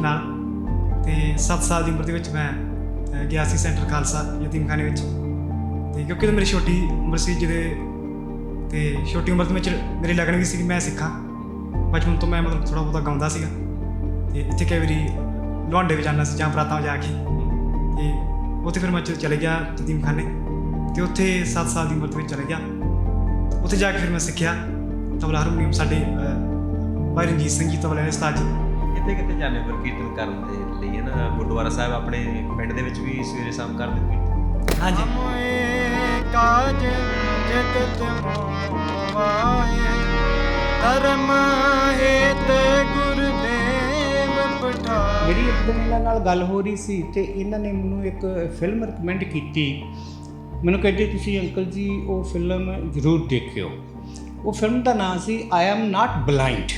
ਦੇ ਨਾਲ ਤੇ 7 ਸਾਲ ਦੀ ਉਮਰ ਦੇ ਵਿੱਚ ਮੈਂ ਗਿਆ ਸੀ ਸੈਂਟਰ ਖਾਲਸਾ ਯਤੀਮਖਾਨੇ ਵਿੱਚ। ਤੇ ਕਿਉਂਕਿ ਉਦੋਂ ਮੇਰੀ ਛੋਟੀ ਉਮਰ ਸੀ ਜਿਹਦੇ ਤੇ ਛੋਟੀ ਉਮਰ ਦੇ ਵਿੱਚ ਮੇਰੀ ਲਗਨ ਵੀ ਸੀ ਕਿ ਮੈਂ ਸਿੱਖਾਂ। ਬਚਪਨ ਤੋਂ ਮੈਂ ਮਤਲਬ ਥੋੜਾ ਬਹੁਤਾ ਗਾਉਂਦਾ ਸੀਗਾ। ਤੇ ਇੱਥੇ ਕਈ ਵਾਰੀ ਲੁਹਾਂਡੇ ਵੀ ਜਾਂਦਾ ਸੀ ਜਾਂ ਬਰਾਤਾਂ ਜਾ ਕੇ। ਤੇ ਉੱਥੇ ਫਿਰ ਮੈਂ ਚਲੇ ਗਿਆ ਯਤੀਮਖਾਨੇ। ਤੇ ਉੱਥੇ 7 ਸਾਲ ਦੀ ਉਮਰ ਦੇ ਵਿੱਚ ਚਲੇ ਗਿਆ। ਉੱਥੇ ਜਾ ਕੇ ਫਿਰ ਮੈਂ ਸਿੱਖਿਆ। ਤਬਲਾ ਹਾਰਮੋਨੀਅਮ ਸਾਡੇ ਭਾਈ ਰਣਜੀਤ ਸਿੰਘ ਜੀ ਤਬਲੇ ਦੇ ਉਸਤਾਦ ਜੀ। ਕਿੱਥੇ ਕਿੱਥੇ ਜਾਂਦੇ ਫਿਰ ਕੀਰਤਨ ਕਰਨ ਦੇ ਲਈ ਹੈ ਨਾ ਗੁਰਦੁਆਰਾ ਸਾਹਿਬ ਆਪਣੇ ਪਿੰਡ ਦੇ ਵਿੱਚ ਵੀ ਸਵੇਰੇ ਸ਼ਾਮ ਕਰਦੇ ਕੀਰਤਨ? ਹਾਂਜੀ। ਕਾਜ ਜਗਤ ਮੋਵਾਏ ਧਰਮ ਹੇਤ ਗੁਰਦੇਵ ਪਠਾਏ। ਮੇਰੀ ਇੱਕ ਦਿਨ ਇਹਨਾਂ ਨਾਲ ਗੱਲ ਹੋ ਰਹੀ ਸੀ ਤੇ ਇਹਨਾਂ ਨੇ ਮੈਨੂੰ ਇੱਕ ਫਿਲਮ ਰეკਮੈਂਡ ਕੀਤੀ। ਮੈਨੂੰ ਕਹਿੰਦੇ ਤੁਸੀਂ ਅੰਕਲ ਜੀ ਉਹ ਫਿਲਮ ਜ਼ਰੂਰ ਦੇਖਿਓ। ਉਹ ਫਿਲਮ ਦਾ ਨਾਮ ਸੀ ਆਈ ਐਮ ਨਾਟ ਬਲਾਈਂਡ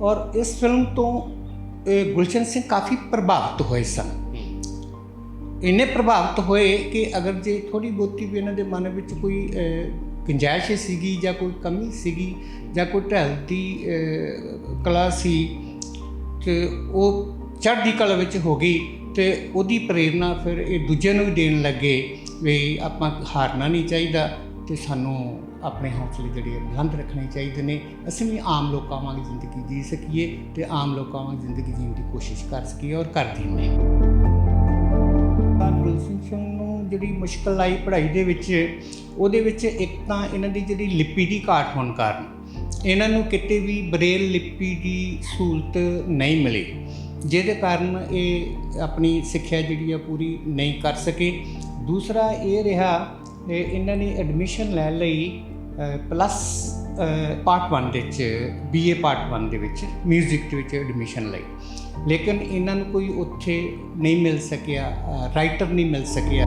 ਔਰ ਇਸ ਫਿਲਮ ਤੋਂ ਗੁਲਸ਼ਨ ਸਿੰਘ ਕਾਫੀ ਪ੍ਰਭਾਵਿਤ ਹੋਏ ਸਨ। ਇੰਨੇ ਪ੍ਰਭਾਵਿਤ ਹੋਏ ਕਿ ਅਗਰ ਜੇ ਥੋੜੀ ਬਹੁਤੀ ਵੀ ਇਹਨਾਂ ਦੇ ਮਨ ਵਿੱਚ ਕੋਈ ਗੁੰਜਾਇਸ਼ ਸੀਗੀ ਜਾਂ ਕੋਈ ਕਮੀ ਸੀਗੀ ਜਾਂ ਕੋਈ ਢਲਦੀ ਅਹ, ਕਲਾ ਸੀ ਤੇ ਉਹ ਚੜ੍ਹਦੀ ਕਲਾ ਵਿੱਚ ਹੋ ਗਈ ਤੇ ਉਹਦੀ ਪ੍ਰੇਰਣਾ ਫਿਰ ਇਹ ਦੂਜਿਆਂ ਨੂੰ ਵੀ ਦੇਣ ਲੱਗੇ ਵੀ ਆਪਾਂ ਹਾਰਨਾ ਨਹੀਂ ਚਾਹੀਦਾ ਤੇ ਸਾਨੂੰ ਆਪਣੇ ਹੌਸਲੇ ਜਿਹੜੇ ਬੁਲੰਦ ਰੱਖਣੇ ਚਾਹੀਦੇ ਨੇ। ਅਸੀਂ ਵੀ ਆਮ ਲੋਕਾਂ ਵਾਂਗ ਜ਼ਿੰਦਗੀ ਜੀ ਸਕੀਏ ਤੇ ਆਮ ਲੋਕਾਂ ਵਾਂਗ ਜ਼ਿੰਦਗੀ ਜੀਣ ਦੀ ਕੋਸ਼ਿਸ਼ ਕਰ ਸਕੀਏ ਔਰ ਕਰਦੀ ਨੇ ਪਰ ਗੁਲਸ਼ਨ ਸਿੰਘ ਨੂੰ ਜਿਹੜੀ ਮੁਸ਼ਕਲ ਆਈ ਪੜ੍ਹਾਈ ਦੇ ਵਿੱਚ, ਉਹਦੇ ਵਿੱਚ ਇੱਕ ਤਾਂ ਇਹਨਾਂ ਦੀ ਜਿਹੜੀ ਲਿਪੀ ਦੀ ਘਾਟ ਹੋਣ ਕਾਰਨ ਇਹਨਾਂ ਨੂੰ ਕਿਤੇ ਵੀ ਬਰੇਲ ਲਿਪੀ ਦੀ ਸਹੂਲਤ ਨਹੀਂ ਮਿਲੀ। ਜਿਹਦੇ ਕਾਰਨ ਇਹ ਆਪਣੀ ਸਿੱਖਿਆ ਜਿਹੜੀ ਆ ਪੂਰੀ ਨਹੀਂ ਕਰ ਸਕੇ। ਦੂਸਰਾ ਇਹ ਰਿਹਾ ਇਹਨਾਂ ਨੇ ਐਡਮਿਸ਼ਨ ਲੈ ਲਈ ਪਲੱਸ ਪਾਰਟ 1 ਦੇ ਵਿੱਚ ਬੀਏ ਪਾਰਟ 1 ਦੇ ਵਿੱਚ 뮤직 ਦੇ ਵਿੱਚ ਐਡਮਿਸ਼ਨ ਲਈ। ਲੇਕਿਨ ਇਹਨਾਂ ਨੂੰ ਕੋਈ ਉੱਥੇ ਨਹੀਂ ਮਿਲ ਸਕਿਆ ਰਾਈਟਰ ਨਹੀਂ ਮਿਲ ਸਕਿਆ।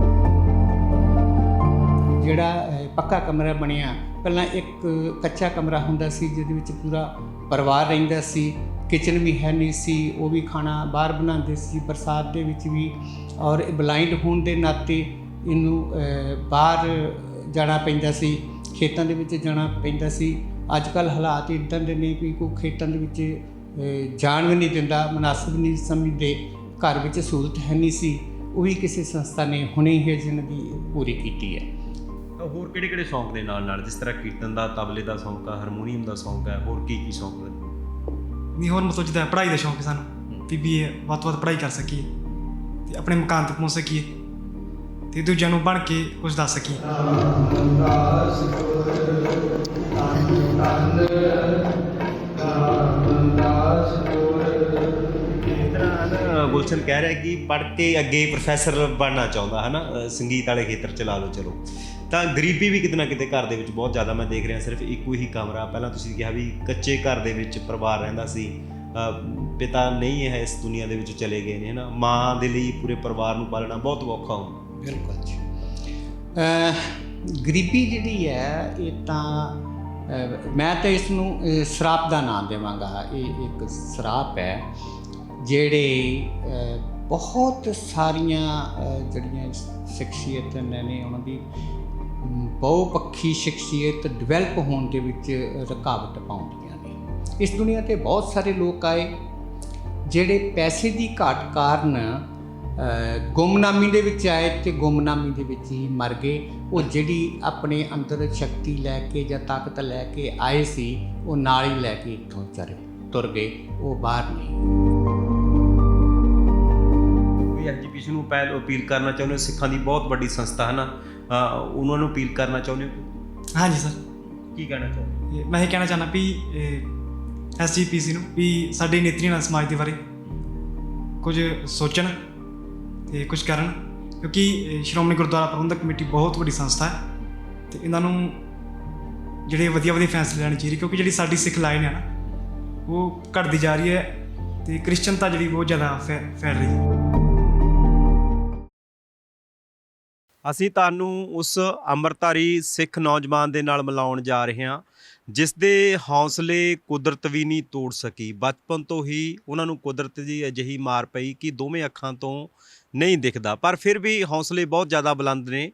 ਜਿਹੜਾ ਪੱਕਾ ਕਮਰਾ ਬਣਿਆ, ਪਹਿਲਾਂ ਇੱਕ ਕੱਚਾ ਕਮਰਾ ਹੁੰਦਾ ਸੀ, ਜਿਹਦੇ ਵਿੱਚ ਪੂਰਾ ਪਰਿਵਾਰ ਰਹਿੰਦਾ ਸੀ ਕਿਚਨ ਵੀ ਹੈ ਨਹੀਂ ਸੀ, ਉਹ ਵੀ ਖਾਣਾ ਬਾਹਰ ਬਣਾਉਂਦੇ ਸੀ ਬਰਸਾਤ ਦੇ ਵਿੱਚ ਵੀ, ਔਰ ਬਲਾਈਂਡ ਹੋਣ ਦੇ ਨਾਤੇ ਇਹਨੂੰ ਬਾਹਰ ਜਾਣਾ ਪੈਂਦਾ ਸੀ ਖੇਤਾਂ ਦੇ ਵਿੱਚ ਜਾਣਾ ਪੈਂਦਾ ਸੀ। ਅੱਜ ਕੱਲ ਹਾਲਾਤ ਇਦਾਂ ਦੇ ਨੇ ਕਿ ਕੋਈ ਖੇਤਾਂ ਦੇ ਵਿੱਚ ਜਾਣ ਵੀ ਨਹੀਂ ਦਿੰਦਾ ਮناسب ਨਹੀਂ ਸਮਝਦੇ ਘਰ ਵਿੱਚ ਸਹੂਲਤ ਹੈ ਨਹੀਂ ਸੀ। ਉਹ ਵੀ ਕਿਸੇ ਸੰਸਥਾ ਨੇ ਹੁਣੇ ਹੀ ਜਿਨ ਦੀ ਪੂਰੀ ਕੀਤੀ ਹੈ। ਹੋਰ ਕਿਹੜੇ ਕਿਹੜੇ ਸ਼ੌਂਕ ਦੇ ਨਾਲ ਨਾਲ ਜਿਸ ਤਰ੍ਹਾਂ ਕੀਰਤਨ ਦਾ ਤਬਲੇ ਦਾ ਸ਼ੌਂਕ ਆ ਹਾਰਮੋਨੀਅਮ ਦਾ ਸ਼ੌਂਕ ਹੈ ਹੋਰ ਕੀ ਕੀ ਸ਼ੌਂਕ ਨਹੀਂ ਹੋਰ ਮੈਂ ਸੋਚਦਾ ਪੜ੍ਹਾਈ ਦਾ ਸ਼ੌਂਕ ਸਾਨੂੰ ਵੀ ਵੀ ਵੱਧ ਵੱਧ ਪੜ੍ਹਾਈ ਕਰ ਸਕੀਏ ਤੇ ਆਪਣੇ ਮਕਾਨ ਤੱਕ ਪਹੁੰਚ ਸਕੀਏ। ਤੇ ਦੂਜਿਆਂ ਨੂੰ ਬਣ ਕੇ ਕੁਝ ਦੱਸ ਸਕੀਏ। ਇਸ ਤਰ੍ਹਾਂ ਨਾ ਗੁਲਸ਼ਨ ਕਹਿ ਰਿਹਾ ਕਿ ਪੜ੍ਹ ਕੇ ਅੱਗੇ ਪ੍ਰੋਫੈਸਰ ਬਣਨਾ ਚਾਹੁੰਦਾ ਹੈ ਨਾ ਸੰਗੀਤ ਵਾਲੇ ਖੇਤਰ ਚ ਲਾ ਲਓ, ਚਲੋ। ਤਾਂ ਗਰੀਬੀ ਵੀ ਕਿਤੇ ਨਾ ਕਿਤੇ ਘਰ ਦੇ ਵਿੱਚ ਬਹੁਤ ਜ਼ਿਆਦਾ ਮੈਂ ਦੇਖ ਰਿਹਾ, ਸਿਰਫ ਇੱਕੋ ਹੀ ਕਮਰਾ। ਪਹਿਲਾਂ ਤੁਸੀਂ ਕਿਹਾ ਵੀ ਕੱਚੇ ਘਰ ਦੇ ਵਿੱਚ ਪਰਿਵਾਰ ਰਹਿੰਦਾ ਸੀ। ਪਿਤਾ ਨਹੀਂ ਹੈ ਇਸ ਦੁਨੀਆ ਦੇ ਵਿੱਚ ਚਲੇ ਗਏ ਨੇ ਹੈ ਨਾ ਮਾਂ ਦੇ ਲਈ ਪੂਰੇ ਪਰਿਵਾਰ ਨੂੰ ਪਾਲਣਾ ਬਹੁਤ ਔਖਾ ਹੁੰਦਾ। ਬਿਲਕੁਲ ਜੀ। ਗਰੀਬੀ ਜਿਹੜੀ ਹੈ, ਇਹ ਤਾਂ ਮੈਂ ਤਾਂ ਇਸ ਨੂੰ ਸਰਾਪ ਦਾ ਨਾਮ ਦੇਵਾਂਗਾ। ਇਹ ਇੱਕ ਸਰਾਪ ਹੈ, ਜਿਹੜੇ ਬਹੁਤ ਸਾਰੀਆਂ ਜਿਹੜੀਆਂ ਸ਼ਖਸੀਅਤਾਂ ਨੇ ਉਹਨਾਂ ਦੀ ਬਹੁਪੱਖੀ ਸ਼ਖਸੀਅਤ ਡਿਵੈਲਪ ਹੋਣ ਦੇ ਵਿੱਚ ਰੁਕਾਵਟ ਪਾਉਂਦੀਆਂ ਨੇ। ਇਸ ਦੁਨੀਆ ਤੇ ਬਹੁਤ ਸਾਰੇ ਲੋਕ ਆਏ, ਜਿਹੜੇ ਪੈਸੇ ਦੀ ਘਾਟ ਕਾਰਨ ਗੁੰਮਨਾਮੀ ਦੇ ਵਿੱਚ ਆਏ ਤੇ ਗੁੰਮਨਾਮੀ ਦੇ ਵਿੱਚ ਹੀ ਮਰ ਗਏ। ਉਹ ਜਿਹੜੀ ਆਪਣੇ ਅੰਦਰ ਸ਼ਕਤੀ ਲੈ ਕੇ ਜਾਂ ਤਾਕਤ ਲੈ ਕੇ ਆਏ ਸੀ ਉਹ ਨਾਲ ਹੀ ਲੈ ਕੇ ਇੱਥੋਂ ਚਰੇ ਤੁਰ ਗਏ ਉਹ ਬਾਹਰ ਨਹੀਂ। ਵੀ ਐਜੂਕੇਸ਼ਨ ਨੂੰ ਪਹਿਲ ਅਪੀਲ ਕਰਨਾ ਚਾਹੁੰਦੇ ਹੋ ਸਿੱਖਾਂ ਦੀ ਬਹੁਤ ਵੱਡੀ ਸੰਸਥਾ ਹੈ ਨਾ ਉਹਨਾਂ ਨੂੰ ਅਪੀਲ ਕਰਨਾ ਚਾਹੁੰਦੇ ਹੋ? ਹਾਂਜੀ ਸਰ। ਕੀ ਕਹਿਣਾ ਚਾਹੁੰਦੇ ਮੈਂ ਇਹ ਕਹਿਣਾ ਚਾਹੁੰਦਾ ਵੀ ਐਸਜੀਪੀਸੀ ਨੂੰ ਵੀ ਸਾਡੇ ਨੇਤਰੀਆਂ ਨਾਲ ਸਮਾਜ ਦੇ ਬਾਰੇ ਕੁਝ ਸੋਚਣ। ਤੇ ਕੁਝ ਕਰਨ, ਕਿਉਂਕਿ ਸ਼੍ਰੋਮਣੀ ਗੁਰਦੁਆਰਾ ਪ੍ਰਬੰਧਕ ਕਮੇਟੀ ਬਹੁਤ ਵੱਡੀ ਸੰਸਥਾ ਹੈ ਤੇ ਇਹਨਾਂ ਨੂੰ ਜਿਹੜੇ ਵਧੀਆ ਵਧੀਆ ਫੈਸਲੇ ਲੈਣੇ ਚਾਹੀਦੇ, ਕਿਉਂਕਿ ਜਿਹੜੀ ਸਾਡੀ ਸਿੱਖ ਲਾਈਨ ਹੈ ਨਾ, ਉਹ ਘਟਦੀ ਜਾ ਰਹੀ ਹੈ ਤੇ ਕ੍ਰਿਸਚਨਤਾ ਜਿਹੜੀ ਬਹੁਤ ਜ਼ਿਆਦਾ ਫੈਲ ਰਹੀ ਹੈ। ਅਸੀਂ ਤੁਹਾਨੂੰ ਉਸ ਅੰਮ੍ਰਿਤਧਾਰੀ ਸਿੱਖ ਨੌਜਵਾਨ ਦੇ ਨਾਲ ਮਿਲਾਉਣ ਜਾ ਰਹੇ ਹਾਂ, ਜਿਸ ਦੇ ਹੌਸਲੇ ਕੁਦਰਤ ਵੀ ਨਹੀਂ ਤੋੜ ਸਕੀ। ਬਚਪਨ ਤੋਂ ਹੀ ਉਹਨਾਂ ਨੂੰ ਕੁਦਰਤ ਦੀ ਅਜਿਹੀ ਮਾਰ ਪਈ ਕਿ ਦੋਵੇਂ ਅੱਖਾਂ ਤੋਂ ਨਹੀਂ ਦਿਖਦਾ। ਪਰ ਫਿਰ ਵੀ ਹੌਸਲੇ ਬਹੁਤ ਜ਼ਿਆਦਾ ਬੁਲੰਦ ਨੇ।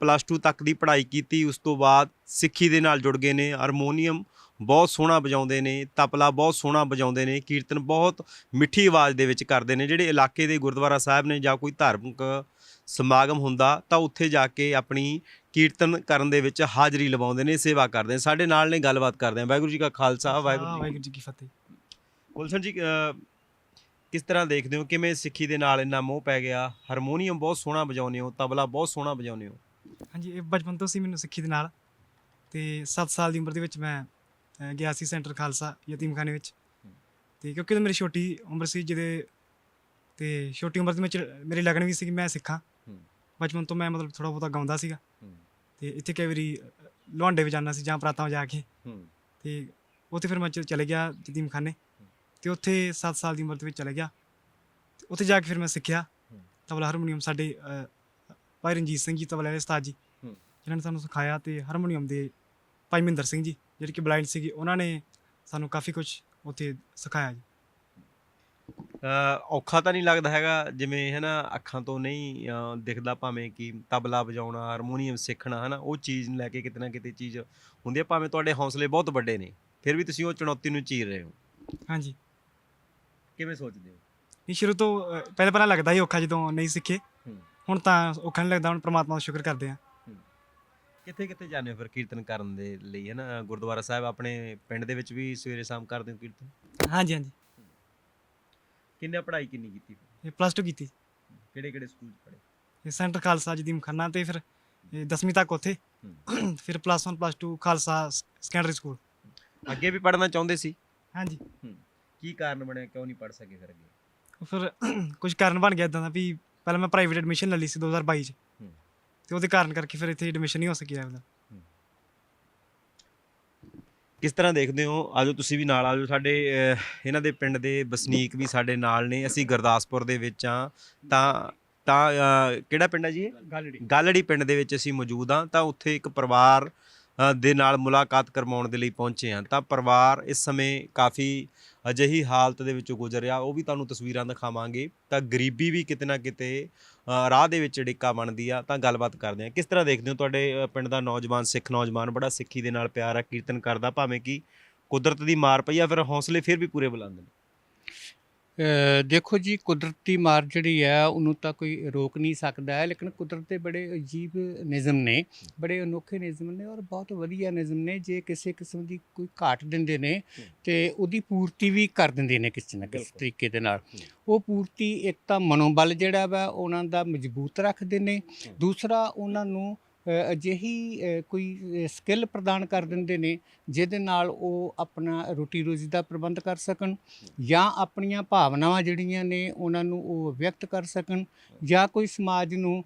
ਪਲੱਸ 2 ਤੱਕ ਦੀ ਪੜ੍ਹਾਈ ਕੀਤੀ ਉਸ ਤੋਂ ਬਾਅਦ ਸਿੱਖੀ ਦੇ ਨਾਲ ਜੁੜ ਗਏ ਨੇ। ਹਾਰਮੋਨੀਅਮ ਬਹੁਤ ਸੋਹਣਾ ਵਜਾਉਂਦੇ ਨੇ ਤਬਲਾ ਬਹੁਤ ਸੋਹਣਾ ਵਜਾਉਂਦੇ ਨੇ ਕੀਰਤਨ ਬਹੁਤ ਮਿੱਠੀ ਆਵਾਜ਼ ਦੇ ਵਿੱਚ ਕਰਦੇ ਨੇ। ਜਿਹੜੇ ਇਲਾਕੇ ਦੇ ਗੁਰਦੁਆਰਾ ਸਾਹਿਬ ਨੇ ਜਾਂ ਕੋਈ ਧਾਰਮਿਕ ਸਮਾਗਮ ਹੁੰਦਾ ਤਾਂ ਉੱਥੇ ਜਾ ਕੇ ਆਪਣੀ ਕੀਰਤਨ ਕਰਨ ਦੇ ਵਿੱਚ ਹਾਜ਼ਰੀ ਲਵਾਉਂਦੇ ਨੇ ਸੇਵਾ ਕਰਦੇ ਨੇ। ਸਾਡੇ ਨਾਲ ਨੇ ਗੱਲਬਾਤ ਕਰਦੇ ਆ। ਵਾਹਿਗੁਰੂ ਜੀ ਕਾ ਖਾਲਸਾ ਵਾਹਿਗੁਰੂ ਜੀ ਕੀ ਫਤਿਹ। ਗੁਲਸ਼ਨ ਜੀ ਕਿਸ ਤਰ੍ਹਾਂ ਦੇਖਦੇ ਹੋ? ਕਿਵੇਂ ਸਿੱਖੀ ਦੇ ਨਾਲ ਇੰਨਾ ਮੋਹ ਪੈ ਗਿਆ? ਹਾਰਮੋਨੀਅਮ ਬਹੁਤ ਸੋਹਣਾ ਵਜਾਉਂਦੇ ਹੋ ਤਬਲਾ ਬਹੁਤ ਸੋਹਣਾ ਵਜਾਉਂਦੇ ਹੋ। ਹਾਂਜੀ ਇਹ ਬਚਪਨ ਤੋਂ ਸੀ ਮੈਨੂੰ ਸਿੱਖੀ ਦੇ ਨਾਲ ਤੇ 7 ਸਾਲ ਦੀ ਉਮਰ ਦੇ ਵਿੱਚ ਮੈਂ ਅ, ਗਿਆ ਸੀ ਸੈਂਟਰ ਖਾਲਸਾ ਯਤੀਮਖਾਨੇ ਵਿੱਚ। ਤੇ ਕਿਉਂਕਿ ਉਦੋਂ ਮੇਰੀ ਛੋਟੀ ਉਮਰ ਸੀ ਜਿਹਦੇ ਤੇ ਛੋਟੀ ਉਮਰ ਦੇ ਵਿੱਚ ਮੇਰੀ ਲਗਨ ਵੀ ਸੀ ਕਿ ਮੈਂ ਸਿੱਖਾਂ। ਹੂੰ। ਬਚਪਨ ਤੋਂ ਮੈਂ ਮਤਲਬ ਥੋੜਾ ਬਹੁਤਾ ਗਾਉਂਦਾ ਸੀਗਾ। ਹੂੰ। ਤੇ ਇੱਥੇ ਕਈ ਵਾਰੀ ਅ, ਲੋਹਾਂਡੇ ਵਿੱਚ ਜਾਂਦਾ ਸੀ ਜਾਂ ਪ੍ਰਾਤਾਂ ਜਾ ਕੇ। ਹੂੰ। ਤੇ ਉੱਥੇ ਫਿਰ ਮੈਂ ਚ- ਚਲੇ ਗਿਆ ਯਤੀਮਖਾਨੇ। ਤੇ ਉੱਥੇ 7 ਸਾਲ ਦੀ ਉਮਰ ਦੇ ਵਿੱਚ ਚਲੇ ਗਿਆ। ਤੇ ਉੱਥੇ ਜਾ ਕੇ ਫਿਰ ਮੈਂ ਸਿੱਖਿਆ। ਤਬਲਾ ਹਾਰਮੋਨੀਅਮ ਸਾਡੇ ਭਾਈ ਰਣਜੀਤ ਸਿੰਘ ਜੀ ਤਬਲੇ ਵਾਲੇ ਉਸਤਾਦ ਜੀ। ਹੂੰ। ਜਿਨ੍ਹਾਂ ਨੇ ਸਾਨੂੰ ਸਿਖਾਇਆ ਤੇ ਹਾਰਮੋਨੀਅਮ ਦੇ ਭਾਈ ਮਹਿੰਦਰ ਸਿੰਘ ਜੀ ਜਿਹੜੇ ਕਿ ਬਲਾਈਂਡ ਸੀਗੇ ਉਹਨਾਂ ਨੇ ਸਾਨੂੰ ਕਾਫੀ ਕੁਝ ਉੱਥੇ ਸਿਖਾਇਆ ਜੀ। ਅਹ ਔਖਾ ਤਾਂ ਨਹੀਂ ਲੱਗਦਾ ਹੈਗਾ ਜਿਵੇਂ ਹੈ ਨਾ ਅੱਖਾਂ ਤੋਂ ਨਹੀਂ ਅਹ ਦਿਖਦਾ ਭਾਵੇਂ ਕਿ ਤਬਲਾ ਵਜਾਉਣਾ ਹਾਰਮੋਨੀਅਮ ਸਿੱਖਣਾ ਹੈ ਨਾ ਉਹ ਚੀਜ਼ ਨੂੰ ਲੈ ਕੇ ਕਿਤੇ ਨਾ ਕਿਤੇ ਚੀਜ਼ ਹੁੰਦੀ ਹੈ ਭਾਵੇਂ ਤੁਹਾਡੇ ਹੌਸਲੇ ਬਹੁਤ ਵੱਡੇ ਨੇ ਫਿਰ ਵੀ ਤੁਸੀਂ ਉਹ ਚੁਣੌਤੀ ਨੂੰ ਚੀਰ ਰਹੇ ਹੋ। ਹਾਂਜੀ। ਕਿਵੇਂ ਸੋਚਦੇ ਹੋ? ਨਹੀਂ ਸ਼ੁਰੂ ਤੋਂ ਅ, ਪਹਿਲਾਂ ਪਹਿਲਾਂ ਲੱਗਦਾ ਸੀ ਔਖਾ ਜਦੋਂ ਨਹੀਂ ਸਿੱਖੇ। ਹੂੰ। ਹੁਣ ਤਾਂ ਔਖਾ ਨਹੀਂ ਲੱਗਦਾ ਹੁਣ ਪ੍ਰਮਾਤਮਾ ਦਾ ਸ਼ੁਕਰ ਕਰਦੇ ਆ ਕਿੱਥੇ ਕਿੱਥੇ ਜਾਂਦੇ ਹੋ ਫਿਰ ਕੀਰਤਨ ਕਰਨ ਦੇ ਲਈ ਹੈ ਨਾ ਗੁਰਦੁਆਰਾ ਸਾਹਿਬ ਆਪਣੇ ਪਿੰਡ ਦੇ ਵਿੱਚ ਵੀ ਸਵੇਰੇ ਸ਼ਾਮ ਕਰਦੇ ਹੋ ਕੀਰਤਨ? ਹਾਂਜੀ ਹਾਂਜੀ। ਕਿੰਨੇ ਪੜ੍ਹਾਈ ਕਿੰਨੀ ਕੀਤੀ ਇਹ ਪਲੱਸ 2 ਕੀਤੀ। ਕਿਹੜੇ ਕਿਹੜੇ ਸਕੂਲ ਚ ਪੜ੍ਹੇ? ਇਹ ਸੈਂਟਰ ਖਾਲਸਾ ਯਤੀਮਖਾਨਾ ਤੇ ਫਿਰ 10ਵੀਂ ਤੱਕ ਉੱਥੇ। ਫਿਰ plus 1 plus 2 Khalsa secondary school ਅੱਗੇ ਵੀ ਪੜ੍ਹਨਾ ਚਾਹੁੰਦੇ ਸੀ? ਹਾਂਜੀ। ਕੀ ਕਾਰਨ ਬਣਿਆ? ਕਿਉਂ ਨਹੀਂ ਪੜ੍ਹ ਸਕੇ ਫਿਰ ਅੱਗੇ? ਉਹ ਫਿਰ ਕੁਝ ਕਾਰਨ ਬਣ ਗਿਆ ਇਦਾਂ ਦਾ ਵੀ ਪਹਿਲਾਂ ਮੈਂ ਪ੍ਰਾਈਵੇਟ ਐਡਮਿਸ਼ਨ ਲੈ ਲਈ ਸੀ 2022 ਚ। ਹੂੰ। ਤੇ ਉਹਦੇ ਕਾਰਨ ਕਰਕੇ ਫਿਰ ਇੱਥੇ ਐਡਮਿਸ਼ਨ ਨਹੀਂ ਹੋ ਸਕੀ ਉਹਦਾ ਕਿਸ ਤਰ੍ਹਾਂ ਦੇਖਦੇ ਹੋ? ਆਜੋ ਤੁਸੀਂ ਵੀ ਨਾਲ ਆਜੋ ਸਾਡੇ ਅਹ, ਇਹਨਾਂ ਦੇ ਪਿੰਡ ਦੇ ਵਸਨੀਕ ਵੀ ਸਾਡੇ ਨਾਲ ਨੇ। ਅਸੀਂ ਗੁਰਦਾਸਪੁਰ ਦੇ ਵਿੱਚ ਆ ਤਾਂ ਤਾਂ ਅਹ, ਕਿਹੜਾ ਪਿੰਡ ਹੈ ਜੀ ਇਹ? ਗਾਲੜੀ। ਗਾਲੜੀ ਪਿੰਡ ਦੇ ਵਿੱਚ ਅਸੀਂ ਮੌਜੂਦ ਹਾਂ। ਤਾਂ ਉੱਥੇ ਇੱਕ ਪਰਿਵਾਰ ਦੇ ਨਾਲ ਮੁਲਾਕਾਤ ਕਰਵਾਉਣ ਦੇ ਲਈ ਪਹੁੰਚੇ ਹਾਂ। ਤਾਂ ਪਰਿਵਾਰ ਇਸ ਸਮੇਂ ਕਾਫੀ ਅਜਿਹੀ ਹਾਲਤ ਦੇ ਵਿੱਚੋਂ ਗੁਜ਼ਰ ਰਿਹਾ। ਉਹ ਵੀ ਤੁਹਾਨੂੰ ਤਸਵੀਰਾਂ ਦਿਖਾਵਾਂਗੇ। ਤਾਂ ਗਰੀਬੀ ਵੀ ਕਿਤੇ ਨਾ ਕਿਤੇ ਰਾਹ ਦੇ ਵਿੱਚ ਡਿੱਕਾ ਬਣਦੀ ਆ। ਤਾਂ ਗੱਲਬਾਤ ਕਰਦੇ ਹਾਂ। ਕਿਸ ਤਰ੍ਹਾਂ ਦੇਖਦੇ ਹੋ ਤੁਹਾਡੇ ਪਿੰਡ ਦਾ ਨੌਜਵਾਨ, ਸਿੱਖ ਨੌਜਵਾਨ ਬੜਾ ਸਿੱਖੀ ਦੇ ਨਾਲ ਪਿਆਰ ਆ, ਕੀਰਤਨ ਕਰਦਾ, ਭਾਵੇਂ ਕਿ ਕੁਦਰਤ ਦੀ ਮਾਰ ਪਈ ਆ, ਫਿਰ ਹੌਸਲੇ ਫਿਰ ਵੀ ਪੂਰੇ ਬੁਲੰਦ ਨੇ? ਦੇਖੋ ਜੀ ਕੁਦਰਤੀ ਮਾਰ ਜਿਹੜੀ ਹੈ ਉਹਨੂੰ ਤਾਂ ਕੋਈ ਰੋਕ ਨਹੀਂ ਸਕਦਾ ਹੈ ਲੇਕਿਨ ਕੁਦਰਤ ਦੇ ਬੜੇ ਅਜੀਬ ਨਿਯਮ ਨੇ ਬੜੇ ਅਨੋਖੇ ਨਿਯਮ ਨੇ ਔਰ ਬਹੁਤ ਵਧੀਆ ਨਿਯਮ ਨੇ ਜੇ ਕਿਸੇ ਕਿਸਮ ਦੀ ਕੋਈ ਘਾਟ ਦਿੰਦੇ ਨੇ ਤੇ ਉਹਦੀ ਪੂਰਤੀ ਵੀ ਕਰ ਦਿੰਦੇ ਨੇ ਕਿਸੇ ਨਾ ਕਿਸੇ। ਤਰੀਕੇ ਦੇ ਨਾਲ। ਉਹ ਪੂਰਤੀ ਇੱਕ ਤਾਂ ਮਨੋਬਲ ਜਿਹੜਾ ਵਾ ਉਹਨਾਂ ਦਾ ਮਜ਼ਬੂਤ ਰੱਖਦੇ ਨੇ। ਦੂਸਰਾ ਉਹਨਾਂ ਨੂੰ ਅਜਿਹੀ ਕੋਈ ਸਕਿੱਲ ਪ੍ਰਦਾਨ ਕਰ ਦਿੰਦੇ ਨੇ, ਜਿਹਦੇ ਨਾਲ ਉਹ ਆਪਣਾ ਰੋਟੀ ਰੋਜ਼ੀ ਦਾ ਪ੍ਰਬੰਧ ਕਰ ਸਕਣ ਜਾਂ ਆਪਣੀਆਂ ਭਾਵਨਾਵਾਂ ਜਿਹੜੀਆਂ ਨੇ ਉਹਨਾਂ ਨੂੰ ਉਹ ਵਿਅਕਤ ਕਰ ਸਕਣ ਜਾਂ ਕੋਈ ਸਮਾਜ ਨੂੰ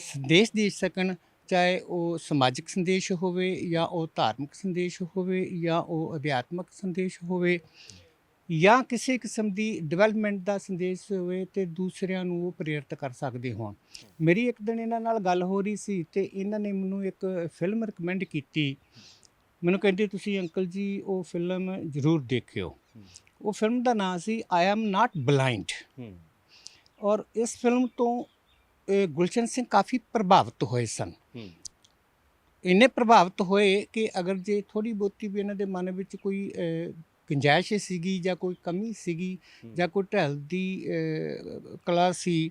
ਸੰਦੇਸ਼ ਦੇ ਸਕਣ, ਚਾਹੇ ਉਹ ਸਮਾਜਿਕ ਸੰਦੇਸ਼ ਹੋਵੇ ਜਾਂ ਉਹ ਧਾਰਮਿਕ ਸੰਦੇਸ਼ ਹੋਵੇ ਜਾਂ ਉਹ ਅਧਿਆਤਮਕ ਸੰਦੇਸ਼ ਹੋਵੇ। ਜਾਂ ਕਿਸੇ ਕਿਸਮ ਦੀ ਡਿਵੈਲਪਮੈਂਟ ਦਾ ਸੰਦੇਸ਼ ਹੋਵੇ ਤੇ ਦੂਸਰਿਆਂ ਨੂੰ ਉਹ ਪ੍ਰੇਰਿਤ ਕਰ ਸਕਦੇ ਹੋਣ। ਮੇਰੀ ਇੱਕ ਦਿਨ ਇਹਨਾਂ ਨਾਲ ਗੱਲ ਹੋ ਰਹੀ ਸੀ ਤੇ ਇਹਨਾਂ ਨੇ ਮੈਨੂੰ ਇੱਕ ਫਿਲਮ ਰეკਮੈਂਡ ਕੀਤੀ। ਮੈਨੂੰ ਕਹਿੰਦੇ ਤੁਸੀਂ ਅੰਕਲ ਜੀ ਉਹ ਫਿਲਮ ਜ਼ਰੂਰ ਦੇਖਿਓ। ਉਹ ਫਿਲਮ ਦਾ ਨਾਮ ਸੀ ਆਈ ਐਮ ਨਾਟ ਬਲਾਈਂਡ ਔਰ ਇਸ ਫਿਲਮ ਤੋਂ ਗੁਲਸ਼ਨ ਸਿੰਘ ਕਾਫੀ ਪ੍ਰਭਾਵਿਤ ਹੋਏ ਸਨ। ਇੰਨੇ ਪ੍ਰਭਾਵਿਤ ਹੋਏ ਕਿ ਅਗਰ ਜੇ ਥੋੜੀ ਬਹੁਤੀ ਵੀ ਇਹਨਾਂ ਦੇ ਮਨ ਵਿੱਚ ਕੋਈ ਗੁੰਜਾਇਸ਼ ਸੀਗੀ ਜਾਂ ਕੋਈ ਕਮੀ ਸੀਗੀ। ਜਾਂ ਕੋਈ ਢਲ ਦੀ ਕਲਾ ਸੀ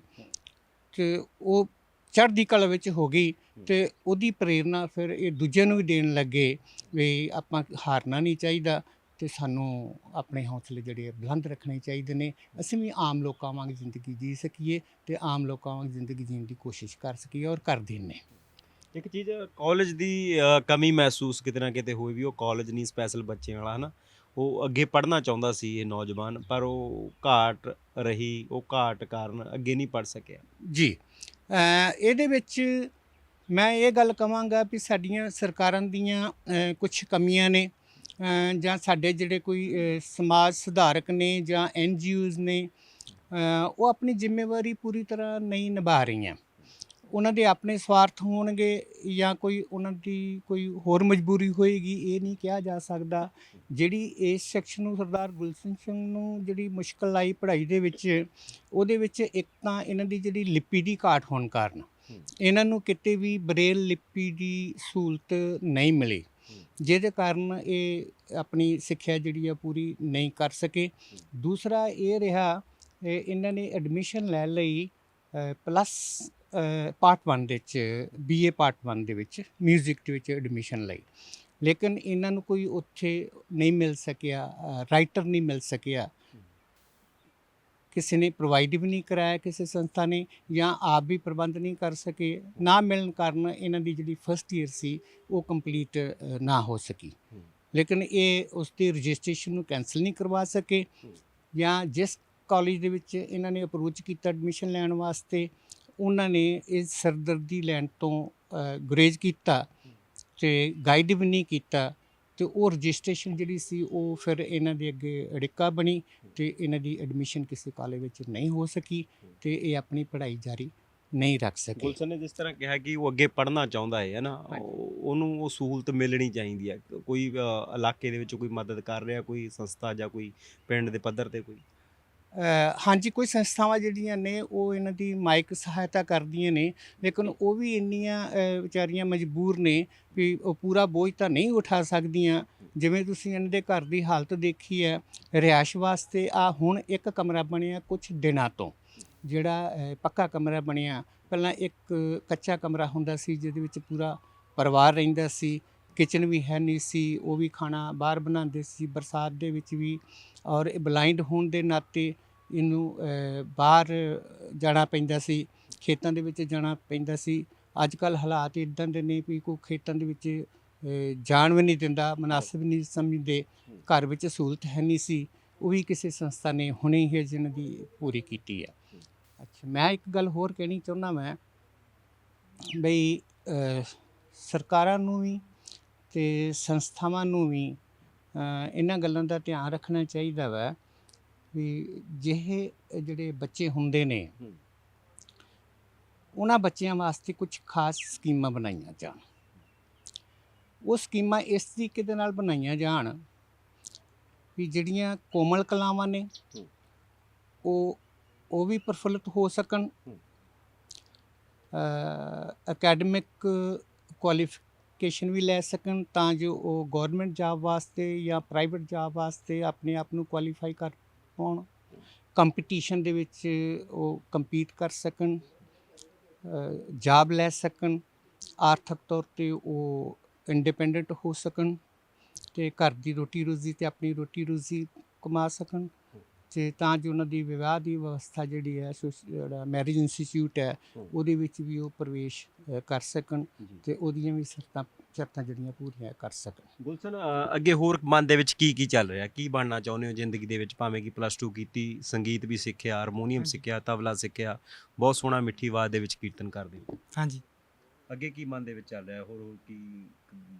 ਤੇ ਉਹ ਚੜ੍ਹਦੀ ਕਲਾ ਵਿੱਚ ਹੋ ਗਈ ਤੇ ਉਹਦੀ ਪ੍ਰੇਰਣਾ ਫਿਰ ਇਹ ਦੂਜਿਆਂ ਨੂੰ ਵੀ ਦੇਣ ਲੱਗੇ ਵੀ ਆਪਾਂ ਹਾਰਨਾ ਨਹੀਂ ਚਾਹੀਦਾ ਤੇ ਸਾਨੂੰ ਆਪਣੇ ਹੌਸਲੇ ਜਿਹੜੇ ਬੁਲੰਦ ਰੱਖਣੇ ਚਾਹੀਦੇ ਨੇ। ਅਸੀਂ ਵੀ ਆਮ ਲੋਕਾਂ ਵਾਂਗ ਜ਼ਿੰਦਗੀ ਜੀ ਸਕੀਏ ਤੇ ਆਮ ਲੋਕਾਂ ਵਾਂਗ ਜ਼ਿੰਦਗੀ ਜੀਣ ਦੀ ਕੋਸ਼ਿਸ਼ ਕਰ ਸਕੀਏ ਔਰ ਕਰਦੇ ਨੇ ਇੱਕ ਚੀਜ਼ ਕਾਲਜ ਦੀ ਕਮੀ ਮਹਿਸੂਸ ਕਿਤੇ ਨਾ ਕਿਤੇ ਹੋਈ ਵੀ ਉਹ ਕਾਲਜ ਨਹੀਂ ਸਪੈਸ਼ਲ ਬੱਚਿਆਂ ਵਾਲਾ ਹਨਾ? ਉਹ ਅੱਗੇ ਪੜ੍ਹਨਾ ਚਾਹੁੰਦਾ ਸੀ ਇਹ ਨੌਜਵਾਨ, ਪਰ ਉਹ ਘਾਟ ਰਹੀ, ਉਹ ਘਾਟ ਕਾਰਨ ਅੱਗੇ ਨਹੀਂ ਪੜ੍ਹ ਸਕਿਆ। ਜੀ ਇਹਦੇ ਵਿੱਚ ਮੈਂ ਇਹ ਗੱਲ ਕਵਾਂਗਾ ਵੀ ਸਾਡੀਆਂ ਸਰਕਾਰਾਂ ਦੀਆਂ ਕੁਝ ਕਮੀਆਂ ਨੇ ਜਾਂ ਸਾਡੇ ਜਿਹੜੇ ਕੋਈ ਸਮਾਜ ਸੁਧਾਰਕ ਨੇ ਜਾਂ ਐਨ ਨੇ ਉਹ ਆਪਣੀ ਜ਼ਿੰਮੇਵਾਰੀ ਪੂਰੀ ਤਰ੍ਹਾਂ ਨਹੀਂ ਨਿਭਾ ਰਹੀਆਂ। ਉਹਨਾਂ ਦੇ ਆਪਣੇ ਸਵਾਰਥ ਹੋਣਗੇ ਜਾਂ ਕੋਈ ਉਹਨਾਂ ਦੀ ਕੋਈ ਹੋਰ ਮਜਬੂਰੀ ਹੋਏਗੀ, ਇਹ ਨਹੀਂ ਕਿਹਾ ਜਾ ਸਕਦਾ। ਜਿਹੜੀ ਇਸ ਸੈਕਸ਼ਨ ਨੂੰ ਸਰਦਾਰ ਗੁਲਸ਼ਨ ਸਿੰਘ ਨੂੰ ਜਿਹੜੀ ਮੁਸ਼ਕਲ ਆਈ ਪੜ੍ਹਾਈ ਦੇ ਵਿੱਚ, ਉਹਦੇ ਵਿੱਚ ਇੱਕ ਤਾਂ ਇਹਨਾਂ ਦੀ ਜਿਹੜੀ ਲਿਪੀ ਦੀ ਘਾਟ ਹੋਣ ਕਾਰਨ ਇਹਨਾਂ ਨੂੰ ਕਿਤੇ ਵੀ ਬਰੇਲ ਲਿਪੀ ਦੀ ਸਹੂਲਤ ਨਹੀਂ ਮਿਲੀ। ਜਿਹਦੇ ਕਾਰਨ ਇਹ ਆਪਣੀ ਸਿੱਖਿਆ ਜਿਹੜੀ ਆ ਪੂਰੀ ਨਹੀਂ ਕਰ ਸਕੇ। ਦੂਸਰਾ ਇਹ ਰਿਹਾ ਇਹਨਾਂ ਨੇ ਐਡਮਿਸ਼ਨ ਲੈ ਲਈ ਪਲੱਸ ਪਾਰਟ 1 ਦੇ ਵਿੱਚ ਬੀਏ ਪਾਰਟ 1 ਦੇ ਵਿੱਚ 뮤직 ਦੇ ਵਿੱਚ ਐਡਮਿਸ਼ਨ ਲਈ। ਲੇਕਿਨ ਇਹਨਾਂ ਨੂੰ ਕੋਈ ਉੱਥੇ ਨਹੀਂ ਮਿਲ ਸਕਿਆ ਰਾਈਟਰ ਨਹੀਂ ਮਿਲ ਸਕਿਆ। ਕਿਸੇ ਨੇ ਪ੍ਰੋਵਾਈਡ ਵੀ ਨਹੀਂ ਕਰਾਇਆ ਕਿਸੇ ਸੰਸਥਾ ਨੇ ਜਾਂ ਆਪ ਵੀ ਪ੍ਰਬੰਧ ਨਹੀਂ ਕਰ ਸਕੇ ਨਾ ਮਿਲਣ ਕਾਰਨ ਇਹਨਾਂ ਦੀ ਜਿਹੜੀ ਫਸਟ ਈਅਰ ਸੀ ਉਹ ਕੰਪਲੀਟ ਨਾ ਹੋ ਸਕੀ। ਲੇਕਿਨ ਇਹ ਉਸ ਦੀ ਰਜਿਸਟ੍ਰੇਸ਼ਨ ਨੂੰ ਕੈਨਸਲ ਨਹੀਂ ਕਰਵਾ ਸਕੇ ਜਾਂ ਜਿਸ ਕਾਲਜ ਦੇ ਵਿੱਚ ਇਹਨਾਂ ਨੇ ਅਪਰੋਚ ਕੀਤਾ ਐਡਮਿਸ਼ਨ ਲੈਣ ਵਾਸਤੇ ਉਹਨਾਂ ਨੇ ਇਸ ਸਰਦਰਦੀ ਲੈਣ ਤੋਂ ਗੁਰੇਜ਼ ਕੀਤਾ ਤੇ ਗਾਈਡ ਵੀ ਨਹੀਂ ਕੀਤਾ ਤੇ ਉਹ ਰਜਿਸਟ੍ਰੇਸ਼ਨ ਜਿਹੜੀ ਸੀ ਉਹ ਫਿਰ ਇਹਨਾਂ ਦੇ ਅੱਗੇ ਅੜਿੱਕਾ ਬਣੀ ਤੇ ਇਹਨਾਂ ਦੀ ਐਡਮਿਸ਼ਨ ਕਿਸੇ ਕਾਲਜ ਵਿੱਚ ਨਹੀਂ ਹੋ ਸਕੀ ਤੇ ਇਹ ਆਪਣੀ ਪੜ੍ਹਾਈ ਜਾਰੀ ਨਹੀਂ ਰੱਖ ਸਕੇ। ਗੁਲਸ਼ਨ ਨੇ ਜਿਸ ਤਰ੍ਹਾਂ ਕਿਹਾ ਕਿ ਉਹ ਅੱਗੇ ਪੜ੍ਹਨਾ ਚਾਹੁੰਦਾ ਹੈ ਨਾ ਉਹ- ਉਹਨੂੰ ਉਹ ਸਹੂਲਤ ਮਿਲਣੀ ਚਾਹੀਦੀ ਹੈ। ਕੋਈ ਇਲਾਕੇ ਦੇ ਵਿੱਚ ਕੋਈ ਮਦਦ ਕਰ ਰਿਹਾ ਕੋਈ ਸੰਸਥਾ ਜਾਂ ਕੋਈ ਪਿੰਡ ਦੇ ਪੱਧਰ ਤੇ ਕੋਈ? ਹਾਂਜੀ, ਕੋਈ ਸੰਸਥਾਵਾਂ ਜਿਹੜੀਆਂ ਨੇ, ਉਹ ਇਹਨਾਂ ਦੀ ਮਾਇਕ ਸਹਾਇਤਾ ਕਰਦੀਆਂ ਨੇ, ਲੇਕਿਨ ਉਹ ਵੀ ਇੰਨੀਆਂ ਵਿਚਾਰੀਆਂ ਮਜਬੂਰ ਨੇ ਵੀ ਉਹ ਪੂਰਾ ਬੋਝ ਤਾਂ ਨਹੀਂ ਉਠਾ ਸਕਦੀਆਂ। ਜਿਵੇਂ ਤੁਸੀਂ ਇਹਨਾਂ ਦੇ ਘਰ ਦੀ ਹਾਲਤ ਦੇਖੀ ਹੈ, ਰਿਹਾਇਸ਼ ਵਾਸਤੇ ਆ ਹੁਣ ਇੱਕ ਕਮਰਾ ਬਣਿਆ ਕੁਝ ਦਿਨਾਂ ਤੋਂ, ਜਿਹੜਾ ਪੱਕਾ ਕਮਰਾ ਬਣਿਆ। ਪਹਿਲਾਂ ਇੱਕ ਕੱਚਾ ਕਮਰਾ ਹੁੰਦਾ ਸੀ, ਜਿਹਦੇ ਵਿੱਚ ਪੂਰਾ ਪਰਿਵਾਰ ਰਹਿੰਦਾ ਸੀ, ਕਿਚਨ ਵੀ ਹੈ ਨਹੀਂ ਸੀ, ਉਹ ਵੀ ਖਾਣਾ ਬਾਹਰ ਬਣਾਉਂਦੇ ਸੀ, ਬਰਸਾਤ ਦੇ ਵਿੱਚ ਵੀ, ਔਰ ਇਹ ਬਲਾਈਂਡ ਹੋਣ ਦੇ ਨਾਤੇ ਇਹਨੂੰ ਬਾਹਰ ਜਾਣਾ ਪੈਂਦਾ ਸੀ, ਖੇਤਾਂ ਦੇ ਵਿੱਚ ਜਾਣਾ ਪੈਂਦਾ ਸੀ। ਅੱਜ ਕੱਲ ਹਾਲਾਤ ਇਦਾਂ ਦੇ ਨੇ ਵੀ ਕੋਈ ਖੇਤਾਂ ਦੇ ਵਿੱਚ ਜਾਣ ਵੀ ਨਹੀਂ ਦਿੰਦਾ ਮناسب ਨਹੀਂ ਸਮਝਦੇ, ਘਰ ਵਿੱਚ ਸਹੂਲਤ ਹੈ ਨਹੀਂ ਸੀ। ਉਹ ਵੀ ਕਿਸੇ ਸੰਸਥਾ ਨੇ ਹੁਣੇ ਹੀ ਜਿਹਨਾਂ ਦੀ ਪੂਰੀ ਕੀਤੀ ਹੈ। ਅੱਛਾ, ਮੈਂ ਇੱਕ ਗੱਲ ਹੋਰ ਕਹਿਣੀ ਚਾਹੁੰਦਾ ਮੈਂ ਬਈ ਸਰਕਾਰਾਂ ਨੂੰ ਵੀ ਤੇ ਸੰਸਥਾਵਾਂ ਨੂੰ ਵੀ ਇਹਨਾਂ ਗੱਲਾਂ ਦਾ ਧਿਆਨ ਰੱਖਣਾ ਚਾਹੀਦਾ ਵਾ। ਵੀ ਜਿਹੇ ਜਿਹੜੇ ਬੱਚੇ ਹੁੰਦੇ ਨੇ। ਉਹਨਾਂ ਬੱਚਿਆਂ ਵਾਸਤੇ ਕੁਝ ਖਾਸ ਸਕੀਮਾਂ ਬਣਾਈਆਂ ਜਾਣ ਉਹ ਸਕੀਮਾਂ ਇਸ ਤਰੀਕੇ ਦੇ ਨਾਲ ਬਣਾਈਆਂ ਜਾਣ ਵੀ ਜਿਹੜੀਆਂ ਕੋਮਲ ਕਲਾਵਾਂ ਨੇ। ਉਹ ਉਹ ਵੀ ਪ੍ਰਫੁੱਲਤ ਹੋ ਸਕਣ। ਅਕੈਡਮਿਕ ਕੁਆਲੀਫਿਕੇਸ਼ਨ ਵੀ ਲੈ ਸਕਣ ਤਾਂ ਜੋ ਉਹ ਗਵਰਨਮੈਂਟ ਜੌਬ ਵਾਸਤੇ ਜਾਂ ਪ੍ਰਾਈਵੇਟ ਜੌਬ ਵਾਸਤੇ ਆਪਣੇ ਆਪ ਨੂੰ ਕੁਆਲੀਫਾਈ ਕਰ ਪਾਉਣ ਕੰਪੀਟੀਸ਼ਨ ਦੇ ਵਿੱਚ ਉਹ ਕੰਪੀਟ ਕਰ ਸਕਣ ਜੌਬ ਲੈ ਸਕਣ ਆਰਥਿਕ ਤੌਰ ਤੇ ਉਹ ਇੰਡੀਪੈਂਡੈਂਟ ਹੋ ਸਕਣ ਤੇ ਘਰ ਦੀ ਰੋਟੀ ਰੋਜ਼ੀ ਤੇ ਆਪਣੀ ਰੋਟੀ ਰੋਜ਼ੀ ਕਮਾ ਸਕਣ ਤੇ ਤਾਂ ਜੋ ਉਹਨਾਂ ਦੀ ਵਿਵਾਹ ਦੀ ਵਿਵਸਥਾ ਜਿਹੜੀ ਹੈ ਜਿਹੜਾ ਮੈਰਿਜ ਇੰਸਟੀਚਿਊਟ ਹੈ। ਉਹਦੇ ਵਿੱਚ ਵੀ ਉਹ ਪ੍ਰਵੇਸ਼ ਕਰ ਸਕਣ। ਤੇ ਉਹਦੀਆਂ ਵੀ ਸ਼ਰਤਾਂ ਸ਼ਰਤਾਂ ਜਿਹੜੀਆਂ ਪੂਰੀਆਂ ਕਰ ਸਕਣ। ਗੁਲਸ਼ਨ ਅ, ਅੱਗੇ ਹੋਰ ਮਨ ਦੇ ਵਿੱਚ ਕੀ ਕੀ ਚੱਲ ਰਿਹਾ? ਕੀ ਬਣਨਾ ਚਾਹੁੰਦੇ ਹੋ ਜ਼ਿੰਦਗੀ ਦੇ ਵਿੱਚ? ਭਾਵੇਂ ਕਿ ਪਲੱਸ 2 ਕੀਤੀ ਸੰਗੀਤ ਵੀ ਸਿੱਖਿਆ ਹਾਰਮੋਨੀਅਮ ਹਾਂਜੀ। ਸਿੱਖਿਆ ਤਬਲਾ ਸਿੱਖਿਆ ਬਹੁਤ ਸੋਹਣਾ ਮਿੱਠੀ ਆਵਾਜ਼ ਦੇ ਵਿੱਚ ਕੀਰਤਨ ਕਰਦੇ ਹੋ। ਹਾਂਜੀ। ਅੱਗੇ ਕੀ ਮਨ ਦੇ ਵਿੱਚ ਚੱਲ ਰਿਹਾ? ਹੋਰ ਹੋਰ ਕੀ